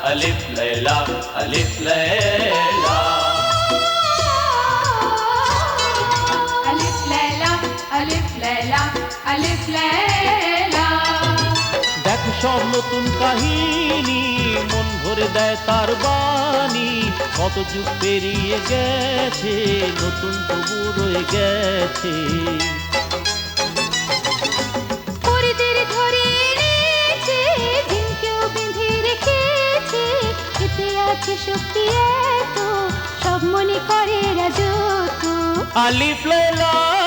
লাইলা আলিফ লাইলা আলিফ লাইলা ألف ليلى ألف ليلى ألف ليلى দেখ সব নতুন কাহিনী মন ভরে দেয় তার বাণী কত যুগ পেরিয়ে গেছে নতুন তবু রয়ে গেছে আছে শক্তি এত সব মনে করে রাজত্ব আলিফ লাইলা।